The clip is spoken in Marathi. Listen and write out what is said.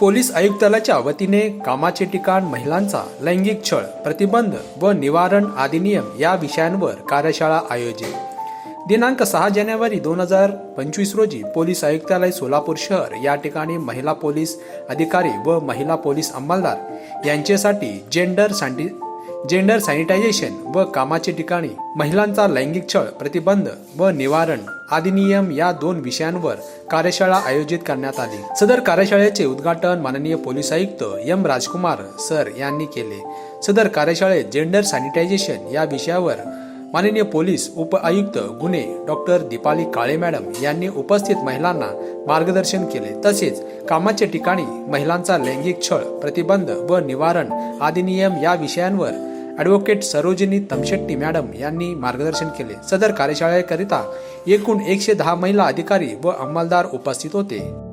पोलीस आयुक्तालयाच्या वतीने कामाचे ठिकाण महिलांचा लैंगिक छळ प्रतिबंध व निवारण अधिनियम या विषयांवर कार्यशाळा आयोजित. दिनांक सहा जानेवारी दोन हजार पंचवीस रोजी पोलीस आयुक्तालय सोलापूर शहर या ठिकाणी महिला पोलीस अधिकारी व महिला पोलीस अंमलदार यांच्यासाठी जेंडर सँटी जेंडर सॅनिटायझेशन व कामाचे ठिकाणी महिलांचा लैंगिक छळ प्रतिबंध व निवारण अधिनियम या दोन विषयांवर कार्यशाळा आयोजित करण्यात आली. सदर कार्यशाळेचे उद्घाटन माननीय पोलीस आयुक्त एम राजकुमार सर यांनी केले. सदर कार्यशाळेत जेंडर सॅनिटायझेशन या विषयावर माननीय पोलीस उप आयुक्त गुन्हे डॉक्टर दीपाली काळे मॅडम यांनी उपस्थित महिलांना मार्गदर्शन केले. तसेच कामाच्या ठिकाणी महिलांचा लैंगिक छळ प्रतिबंध व निवारण अधिनियम या विषयांवर ॲडव्होकेट सरोजिनी तमशेट्टी मॅडम यांनी मार्गदर्शन केले. सदर कार्यशाळेकरिता एकूण एकशे दहा महिला अधिकारी व अंमलदार उपस्थित होते.